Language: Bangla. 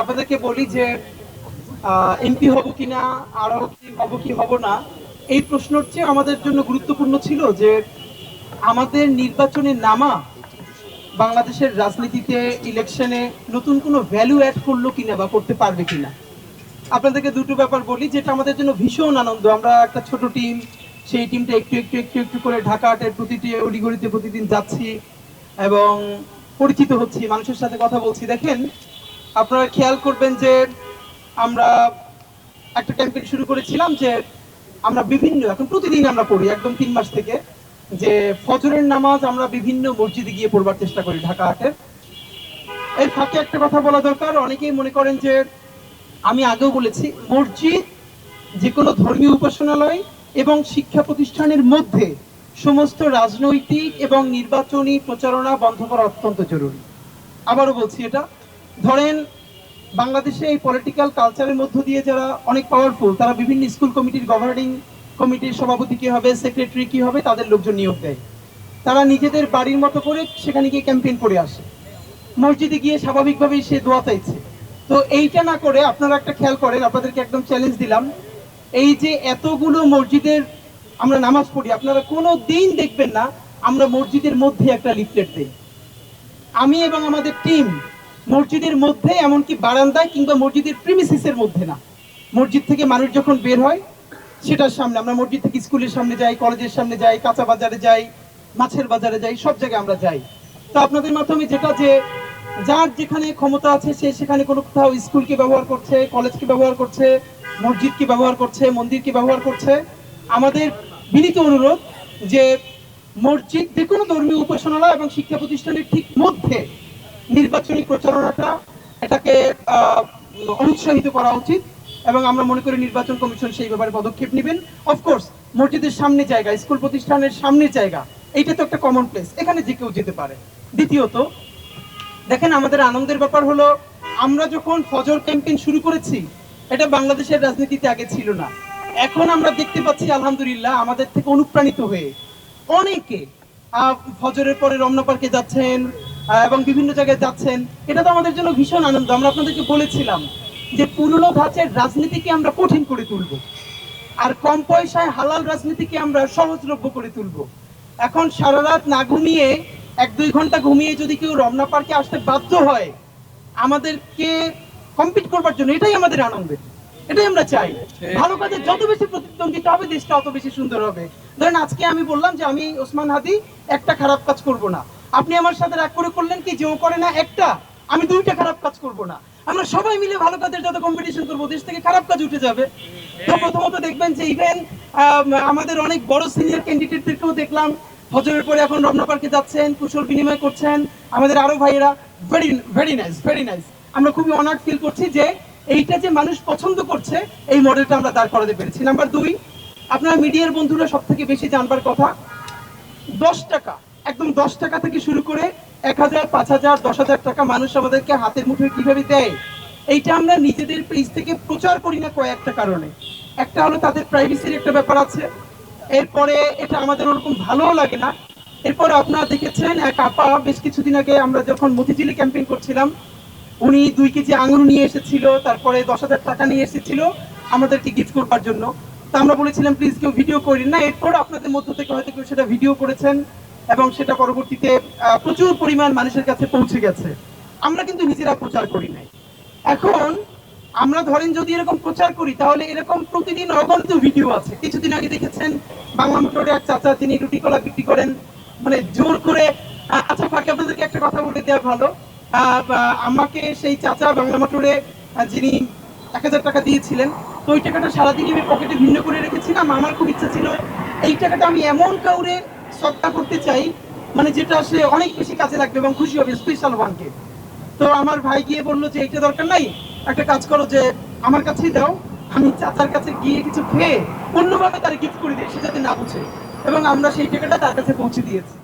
আপনাদেরকে বলি যে এমপি হব কিনা আরও কি হব কি হব না, এই প্রশ্নর চেয়ে আমাদের জন্য গুরুত্বপূর্ণ ছিল যে, আমাদের নির্বাচনে নামা বাংলাদেশের রাজনীতিতে ইলেকশনে নতুন কোনো ভ্যালু অ্যাড করল কিনা বা করতে পারবে কিনা। আপনাদেরকে দুটো ব্যাপার বলি, যেটা আমাদের জন্য ভীষণ আনন্দ। আমরা একটা ছোট টিম, সেই টিমটা একটু একটু একটু একটু করে ঢাকা হাটের প্রতিটি অলিগলিতে প্রতিদিন যাচ্ছি এবং পরিচিত হচ্ছি, মানুষের সাথে কথা বলছি। দেখেন আপনারা খেয়াল করবেন যে আমরা একটা ক্যাম্পেইন শুরু করেছিলাম যে আমরা বিভিন্ন, এখন প্রতিদিন আমরা পড়ি, একদম তিন মাস থেকে, যে ফজরের নামাজ আমরা বিভিন্ন মসজিদে গিয়ে পড়বার চেষ্টা করি ঢাকা হাটের এর ফাঁকে একটা কথা বলা দরকার, অনেকেই মনে করেন যে আমি আগেও বলেছি, মসজিদ যে কোনো ধর্মীয় উপাসনালয় এবং শিক্ষা প্রতিষ্ঠানের মধ্যে সমস্ত রাজনৈতিক এবং নির্বাচনী প্রচারণা বন্ধ করা অত্যন্ত জরুরি। আবারও বলছি এটা ধরেন, বাংলাদেশে এই পলিটিক্যাল কালচারের মধ্য দিয়ে যারা অনেক পাওয়ারফুল তারা বিভিন্ন স্কুল কমিটির গভর্নিং কমিটির সভাপতি কি হবে সেক্রেটারি কি হবে, তাদের লোকজন নিয়োগ দেয়। তারা নিজেদের বাড়ির মতো করে সেখানে গিয়ে ক্যাম্পেইন করে আসে। মসজিদে গিয়ে স্বাভাবিকভাবেই সে দোয়া চাইছে। তো এইটা না করে আপনারা একটা খেয়াল করেন, আপনাদেরকে একদম চ্যালেঞ্জ দিলাম। এই যে এতগুলো মসজিদের আমরা নামাজ পড়ি, আপনারা কোনো দিন দেখবেন না, আমরা মসজিদের মধ্যে একটা লিফলেট দেই। আমি এবং আমাদের টিম মসজিদের মধ্যে, এমনকি বারান্দায় কিংবা মসজিদের প্রিমিসিসের মধ্যে না। মসজিদ থেকে মানুষ যখন বের হয়, সেটার সামনে, আমরা মসজিদ থেকে স্কুলের সামনে যাই, কলেজের সামনে যাই, কাঁচা বাজারে যাই, মাছের বাজারে যাই, সব জায়গায় আমরা যাই। তো আপনাদের মাধ্যমে যেটা যে, যার যেখানে ক্ষমতা আছে, সে সেখানে কোনো কোথাও স্কুলকে ব্যবহার করছে, কলেজকে ব্যবহার করছে, মসজিদকে ব্যবহার করছে, মন্দিরকে ব্যবহার করছে, আমাদের বিনীত অনুরোধ যে, মসজিদ যে কোনো ধর্মীয় উপাসনালয় এবং শিক্ষা প্রতিষ্ঠানের ঠিক মধ্যে নির্বাচনী প্রচারণাটা এটাকে অনুৎসাহিত করা উচিত এবং আমরা মনে করি নির্বাচন কমিশন সেই ব্যাপারে পদক্ষেপ নেবেন। অফকোর্স মসজিদের সামনে জায়গা, স্কুল প্রতিষ্ঠানের সামনে জায়গা, এইটা তো একটা কমন প্লেস এখানে যে কেউ যেতে পারে। দ্বিতীয়ত, দেখেন আমাদের আনন্দের ব্যাপার হলো, আমরা যখন ফজর ক্যাম্পেইন শুরু করেছি, এটা বাংলাদেশের রাজনীতিতে আগে ছিল না। এখন আমরা দেখতে পাচ্ছি, আলহামদুলিল্লাহ, আমাদের থেকে অনুপ্রাণিত হয়ে অনেকে ফজরের পরে রমনা পার্কে যাচ্ছেন এবং বিভিন্ন জায়গায় যাচ্ছেন। এটা তো আমাদের জন্য ভীষণ আনন্দ। আমরা আপনাদেরকে বলেছিলাম যে পুরনো ধাঁচের রাজনীতিকে আমরা কঠিন করে তুলবো। আর কম পয়সায় হালাল রাজনীতিকে আমরা সহজলভ্য করে তুলবো। এখন সারা রাত না ঘুমিয়ে, এক দুই ঘণ্টা ঘুমিয়ে যদি কেউ রমনা পার্কে আসতে বাধ্য হয়, আমাদেরকে কম্পিট করবার জন্য এটাই আমাদের আনন্দের এটাই আমরা চাই। ভালো কাজে যত বেশি প্রতিদ্বন্দ্বিতা হবে দেশটা অত বেশি সুন্দর হবে। ধরেন আজকে আমি বললাম যে আমি ওসমান হাদি একটা খারাপ কাজ করব না। আপনি আমার সাথে রাগ করে করলেন কি? যে ও করে না একটা? আমি দুইটা খারাপ কাজ করব না। আমরা সবাই মিলে ভালো কাজের যত কম্পিটিশন করব, দেশ থেকে খারাপ কাজ উঠে যাবে। তো প্রথমত দেখবেন যে ইভেন আমাদের অনেক বড় সিনিয়র ক্যান্ডিডেটদেরকেও দেখলাম। হজরের পরে এখন রমনা পার্কে যাচ্ছেন, কুশল বিনিময় করছেন। আমাদের আরও ভাইয়েরা very very nice very nice আমরা খুবই অনার্ড ফিল করছি যে এইটা যে মানুষ পছন্দ করছে, এই মডেলটা আমরা দাঁড় করাতে পেরেছি। নাম্বার দুই, আপনারা মিডিয়ার বন্ধুরা সব থেকে বেশি জানবার কথা, দশ টাকা। একদম দশ টাকা থেকে শুরু করে এক হাজার, পাঁচ হাজার, দশ হাজার টাকা মানুষ আমাদেরকে হাতের মুঠোয় কীভাবে দেয়? এইটা আমরা নিজেদের পেজ থেকে প্রচার করি না কয়েকটা কারণে। একটা হলো তাদের প্রাইভেসির একটা ব্যাপার আছে। এরপরে এটা আমাদের ওরকম ভালোও লাগে না। এরপর আপনারা দেখেছেন এক আপা, বেশ কিছুদিন আগে আমরা যখন মতিঝিলে ক্যাম্পেইন করছিলাম, উনি দুই কেজি আঙুর নিয়ে এসেছিল, তারপরে দশ হাজার টাকা নিয়ে এসেছিল আমাদেরকে গিফট করবার জন্য। তা আমরা বলেছিলাম প্লিজ কেউ ভিডিও করেন না। এরপর আপনাদের মধ্য থেকে হয়তো কেউ সেটা ভিডিও করেছেন। এবং সেটা পরবর্তীতে প্রচুর পরিমাণ মানুষের কাছে পৌঁছে গেছে। আমরা কিন্তু নিজেরা প্রচার করি নাই। এখন আমরা ধরেন যদি এরকম প্রচার করি, তাহলে এরকম প্রতিদিন অগণিত ভিডিও আছে। কিছুদিন আগে দেখেছেন বাংলা মোটরে এক চাচা, তিনি রুটি কলা বিক্রি করেন। মানে জোর করে আচ্ছা ফাঁকে আপনাদেরকে একটা কথা বলে দেওয়া ভালো। আমাকে সেই চাচা বাংলা মোটরে যিনি এক হাজার টাকা দিয়েছিলেন, তো ওই টাকাটা সারাদিন আমি পকেটে ভিন্ন করে রেখেছিলাম। আমার খুব ইচ্ছা ছিল, এই টাকাটা আমি এমন কাউরে সত্তা করতে চাই মানে যেটা সে অনেক বেশি কাজে লাগবে এবং খুশি হবে স্পেশাল ওয়ানকে তো আমার ভাই গিয়ে বলল যে, এইটা দরকার নাই, একটা কাজ করো যে, আমার কাছেই দাও, আমি চাচার কাছে গিয়ে কিছু খেয়ে অন্যভাবে তার গিফট করে দিই, সে যাতে না বুঝে। এবং আমরা সেই টাকাটা তার কাছে পৌঁছে দিয়েছি।